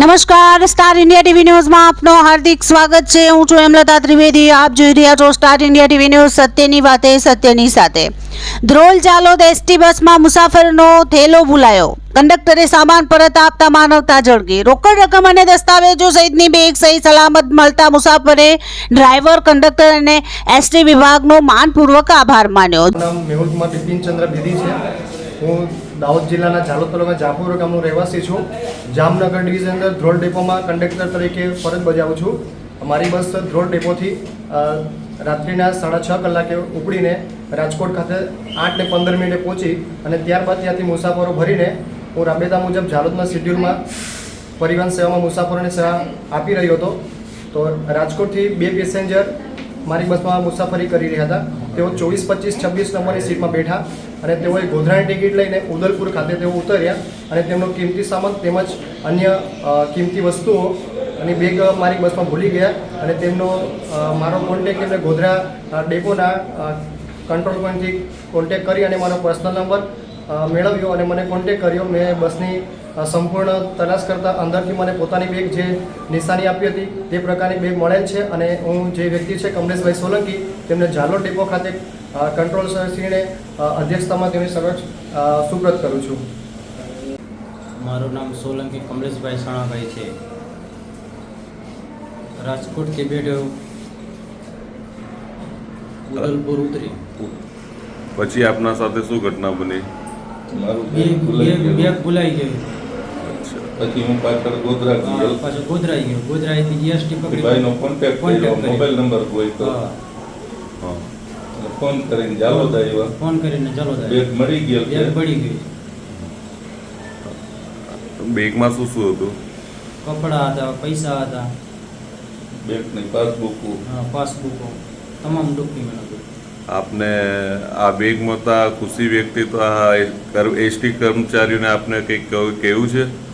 નમસ્કાર, star India TV ન્યૂઝમાં આપનો હાર્દિક સ્વાગત છે. હું છું હેમલતા ત્રિવેદી. આપ જોઈ રહ્યા છો સ્ટાર ઇન્ડિયા ટીવી ન્યૂઝ સત્યની વાતે, સત્યની સાથે. ધ્રોલ ચાલોદ એસટી બસમાં મુસાફરનો થેલો ભૂલાયો. કંડક્ટરે સામાન પરત આપતા માનવતા જળગી. રોકડ રકમ અને દસ્તાવેજો સહિતની બેગ સહી સલામત મળતા મુસાફરે ડ્રાઈવર, કંડક્ટર અને એસટી વિભાગનો માનપૂર્વક આભાર માન્યો. નામ મેહુલ કુમાર બિપિનચંદ્ર બેદી છે. હું દાહોદ જિલ્લાના ઝાલોદ તાલુકા જાપુર ગામનો રહેવાસી છું. જામનગર ડિવિઝન અંદર ધ્રોલ ડેપોમાં કંડક્ટર તરીકે ફરજ બજાવું છું. મારી બસ ધ્રોલ ડેપોથી રાત્રિના સાડા છ કલાકે ઉપડીને રાજકોટ ખાતે આઠ ને પંદર મિનિટે પહોંચી અને ત્યારબાદ ત્યાંથી મુસાફરો ભરીને હું રાબેતા મુજબ ઝાલોદના શિડ્યુલમાં પરિવહન સેવામાં મુસાફરોને સેવા આપી રહ્યો હતો. તો રાજકોટથી બે પેસેન્જર મારી બસમાં મુસાફરી કરી રહ્યા હતા. તેઓ ચોવીસ, પચીસ, છવ્વીસ નંબરની સીટમાં બેઠા અને તેઓએ ગોધરાની ટિકિટ લઈને ઉદલપુર ખાતે તેઓ ઉતર્યા અને તેમનો કિંમતી સામાન તેમજ અન્ય કિંમતી વસ્તુઓ અને બેગ મારી બસમાં ભૂલી ગયા અને તેમનો મારો કોન્ટેક એમને ગોધરા ડેપોના કંટ્રોલ પોઈન્ટથી કોન્ટેક કરી અને મારો પર્સનલ નંબર મેળવ્યો અને મને કોન્ટેક કર્યો. મેં બસની સંપૂર્ણ તલાશ કરતાં અંદરથી મને પોતાની બેગ જે નિશાની આપી હતી તે પ્રકારની બેગ મળેલ છે અને હું જે વ્યક્તિ છે કમલેશભાઈ સોલંકી તેમને ઝાલોર ડેપો ખાતે કંટ્રોલ શ્રીને અધ્યક્ષતામાં તેમની સમક્ષ સુપ્રત કરું છું. મારું નામ સોલંકી કમલેશભાઈ સણાભાઈ છે. રાજકોટથી બેઠો ઉદલપુર ઉતરી. પછી આપના સાથે શું ઘટના બની? બેગ ભૂલાઈ બે- બેગ ગયું ભૂલાઈ ગયું પછી હું પાછળ ગોધરા ગયો. પાછું ગોધરાઈ ગયું. ગોધરાઈથી જીએસટી પકડી. ભાઈનો કોન્ટેક્ટ કર્યો. મોબાઈલ નંબર કોઈ તો. ફોન કરીને જાલોદ આવ્યા. ફોન કરીને ચાલો બેગ મળી ગયો બેગ મળી ગયો બેગ બેગમાં શું શું હતું? કપડા હતા પૈસા હતા. બેગની પાસબુક હા, પાસબુક તમામ ડોક્યુમેન્ટ હતું. આપને આ બેગ મળતા ખુશી વ્યક્તિ તો આ એસટી કર્મચારીઓને આપને કંઈક કહું- કેવું છે?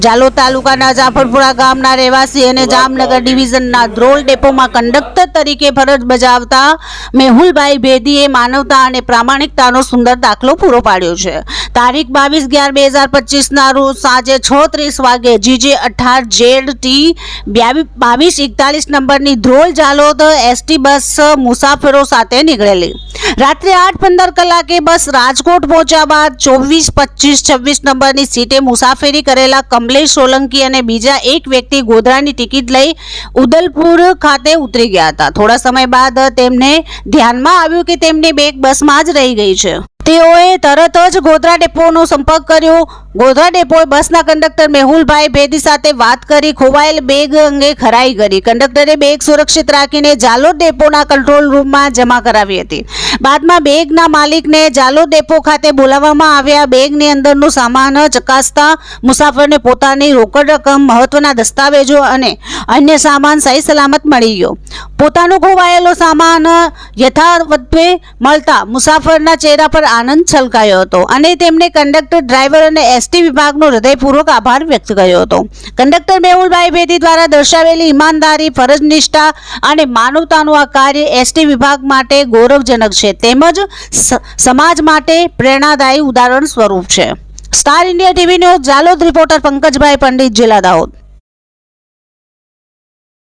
જાલોદ તાલુકાના જાફરપુરા ગામના રહેવાસી અને જામનગર ડિવિઝનના ધ્રોલ ડેપોમાં કંડક્ટર તરીકે ફરજ બજાવતા મેહુલભાઈ ભેદીએ માનવતા અને પ્રામાણિકતાનો સુંદર દાખલો પૂરો પાડ્યો છે. તારીખ બાવીસ અગિયાર બે હજાર પચીસના રોજ સાંજે છ ત્રીસ વાગે જીજે અઠાર જેડ ટી બાવીસ એકતાલીસ નંબરની ધ્રોલ જાલોદ એસટી બસ મુસાફરો સાથે નીકળેલી. રાત્રે આઠ પંદર કલાકે બસ રાજકોટ પહોંચ્યા બાદ ચોવીસ, પચીસ, છવ્વીસ નંબરની સીટે મુસાફરી કરેલા કમલેશ સોલંકી અને બીજા એક વ્યક્તિ ગોધરાની ટિકિટ લઈ ઉદલપુર ખાતે ઉતરી ગયા હતા. થોડા સમય બાદ તેમને ધ્યાનમાં આવ્યું કે તેમની બેગ બસમાં જ રહી ગઈ છે. તેઓએ તરત જ ગોધરા ડેપોનો સંપર્ક કર્યો. ગોધરા ડેપોએ બસના કંડક્ટર મેહુલભાઈ ભેદી સાથે વાત કરી, ખોવાયેલ બેગ અંગે ખરાઈ કરી. કંડક્ટરે બેગ સુરક્ષિત રાખીને જાલોદ ડેપોના કંટ્રોલ રૂમમાં જમા કરાવી હતી. બાદમાં બેગના માલિકને જાલોદ ડેપો ખાતે બોલાવવામાં આવ્યા. બેગની અંદરનું સામાન ચકાસતા મુસાફરને પોતાની રોકડ રકમ, મહત્વના દસ્તાવેજો અને અન્ય સામાન સહી સલામત મળી ગયો. પોતાનો ખોવાયેલો સામાન યથાવત્વે મળતા મુસાફરના ચહેરા પર આનંદ છલકાયો હતો અને તેમણે કંડક્ટર, ડ્રાઈવર અને એસટી વિભાગનો હૃદયપૂર્વક આભાર વ્યક્ત કર્યો હતો. કંડક્ટર મેહુલભાઈ ભેદી દ્વારા દર્શાવેલી ઈમાનદારી ફરજ નિષ્ઠા અને માનવતાનું આ કાર્ય એસટી વિભાગ માટે ગૌરવજનક છે. તેમજ સમાજ માટે પ્રેરણાદાયી ઉદાહરણ સ્વરૂપ છે. Star India TV news, Jhalod, reporter Pankajbhai Pandit, જિલ્લા દાહોદ.